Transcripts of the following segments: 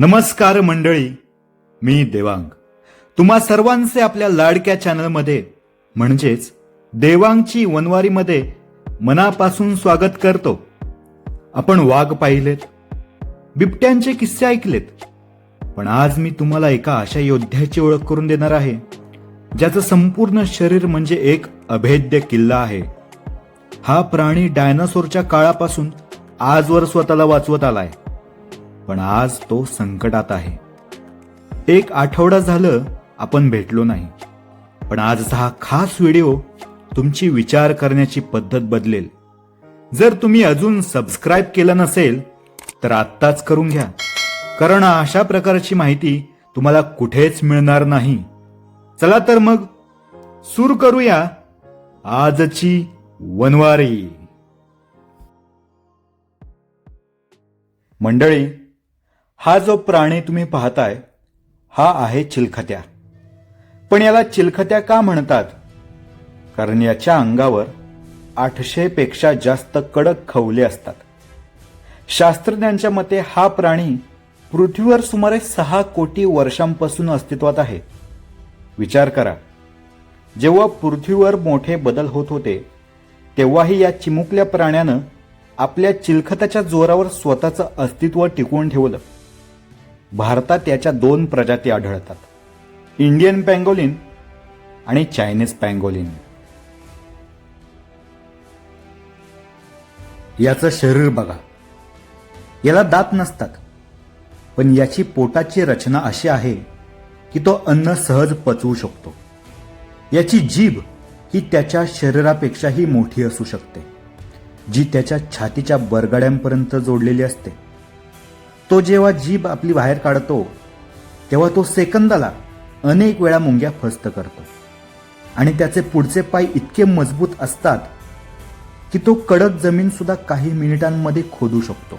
नमस्कार मंडळी मी देवांग. तुम्हा सर्वांचे आपल्या लाडक्या चॅनलमध्ये म्हणजेच देवांगची वनवारीमध्ये मनापासून स्वागत करतो. आपण वाघ पाहिलेत बिबट्यांचे किस्से ऐकलेत पण आज मी तुम्हाला एका अशा योद्ध्याची ओळख करून देणार आहे ज्याचं संपूर्ण शरीर म्हणजे एक अभेद्य किल्ला आहे. हा प्राणी डायनासोरच्या काळापासून आजवर स्वतःला वाचवत आलाय. पण आज तो संकटात आहे. एक आठवडा झालं आपण भेटलो नाही. पण आजचा हा खास व्हिडिओ तुमची विचार करण्याची पद्धत बदलेल. जर तुम्ही अजून सबस्क्राईब केलं नसेल तर आत्ताच करून घ्या. कारण अशा प्रकारची माहिती तुम्हाला कुठेच मिळणार नाही. चला तर मग सुरू करूया आजची वनवारी. मंडळी हा जो प्राणी तुम्ही पाहताय हा आहे चिलखत्या. पण याला चिलखत्या का म्हणतात? कारण याच्या अंगावर आठशे पेक्षा जास्त कडक खवले असतात. शास्त्रज्ञांच्या मते हा प्राणी पृथ्वीवर सुमारे सहा कोटी वर्षांपासून अस्तित्वात आहे. विचार करा. जेव्हा पृथ्वीवर मोठे बदल होत होते तेव्हाही या चिमुकल्या प्राण्यानं आपल्या चिलखताच्या जोरावर स्वतःचं अस्तित्व टिकवून ठेवलं. भारतात याच्या दोन प्रजाती आढळतात. इंडियन पँगोलिन आणि चायनीज पँगोलिन. याचं शरीर बघा. याला दात नसतात. पण याची पोटाची रचना अशी आहे की तो अन्न सहज पचवू शकतो. याची जीभ ही त्याच्या शरीरापेक्षाही मोठी असू शकते जी त्याच्या छातीच्या बरगड्यांपर्यंत जोडलेली असते. तो जेव्हा जीभ आपली बाहेर काढतो तेव्हा तो सेकंदाला अनेक वेळा मुंग्या फस्त करतो. आणि त्याचे पुढचे पाय इतके मजबूत असतात की तो कडक जमीन सुद्धा काही मिनिटांमध्ये खोदू शकतो.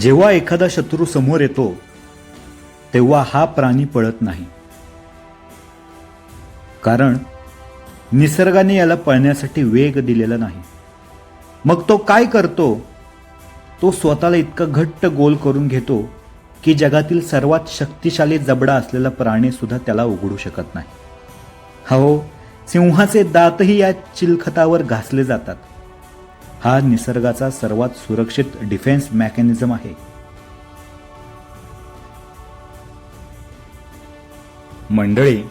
जेव्हा एखादा शत्रू समोर येतो तेव्हा हा प्राणी पळत नाही. कारण निसर्गाने याला पळण्यासाठी वेग दिलेला नाही. मग तो काय करतो? तो स्वतःला इतका घट्ट गोल करून घेतो की जगातील सर्वात शक्तिशाली जबडा असलेला प्राणी सुद्धा त्याला उघडू शकत नाही. हो सिंहाचे दातही या चिलखतावर घासले जातात. हा निसर्गाचा सर्वात सुरक्षित डिफेन्स मेकॅनिझम आहे. मंडळी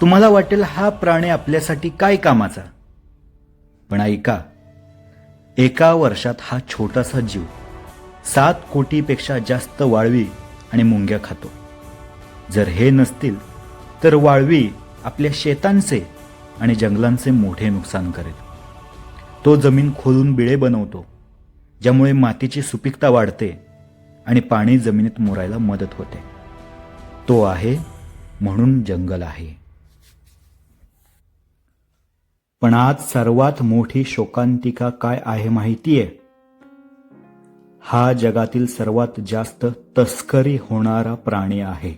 तुम्हाला वाटेल हा प्राणी आपल्यासाठी काय कामाचा? पण ऐका एका वर्षात हा छोटासा जीव सात कोटीपेक्षा जास्त वाळवी आणि मुंग्या खातो. जर हे नसतील तर वाळवी आपल्या शेतांचे आणि जंगलांचे मोठे नुकसान करेल. तो जमीन खोलून बिळे बनवतो ज्यामुळे मातीची सुपीकता वाढते आणि पाणी जमिनीत मुरायला मदत होते. तो आहे म्हणून जंगल आहे. पण आज सर्वात मोठी शोकांतिका काय आहे माहितीये? हा जगातील सर्वात जास्त तस्करी होणारा प्राणी आहे.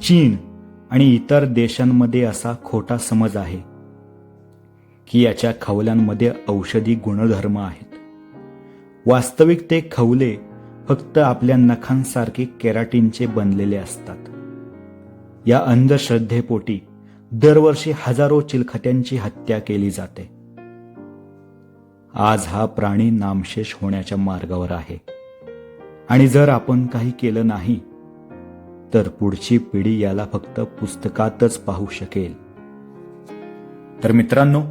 चीन आणि इतर देशांमध्ये असा खोटा समज आहे की याच्या खवल्यांमध्ये औषधी गुणधर्म आहेत. वास्तविक ते खवले फक्त आपल्या नखांसारखे केराटीनचे बनलेले असतात. या अंधश्रद्धेपोटी दरवर्षी हजारो चिलखत्यांची हत्या केली जाते. आज हा प्राणी नामशेष होण्याच्या मार्गावर आहे. आणि जर आपण काही केलं नाही तर पुढची पिढी याला फक्त पुस्तकातच पाहू शकेल. तर मित्रांनो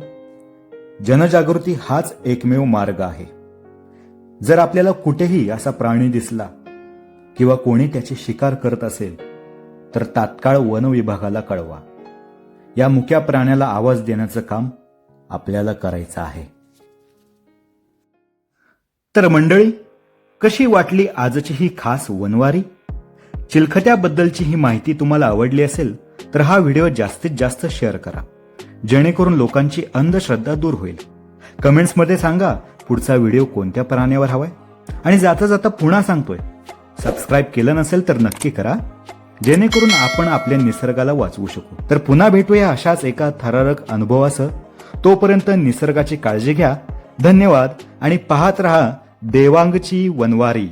जनजागृती हाच एकमेव मार्ग आहे. जर आपल्याला कुठेही असा प्राणी दिसला किंवा कोणी त्याची शिकार करत असेल तर तात्काळ वन विभागाला कळवा. या मुक्या प्राण्याला आवाज देण्याचं काम आपल्याला करायचं आहे. तर मंडळी कशी वाटली आजची ही खास वनवारी? चिलखत्याबद्दलची ही माहिती तुम्हाला आवडली असेल तर हा व्हिडिओ जास्तीत जास्त शेअर करा. जेणेकरून लोकांची अंधश्रद्धा दूर होईल. कमेंट्समध्ये सांगा पुढचा व्हिडिओ कोणत्या प्राण्यावर हवाय? आणि जाता जाता पुन्हा सांगतोय. सबस्क्राईब केलं नसेल तर नक्की करा. जेणेकरून आपण आपल्या निसर्गाला वाचवू शकू. तर पुन्हा भेटूया अशाच एका थरारक अनुभवासह. तोपर्यंत निसर्गाची काळजी घ्या. धन्यवाद आणि पाहत रहा देवांगची वनवारी.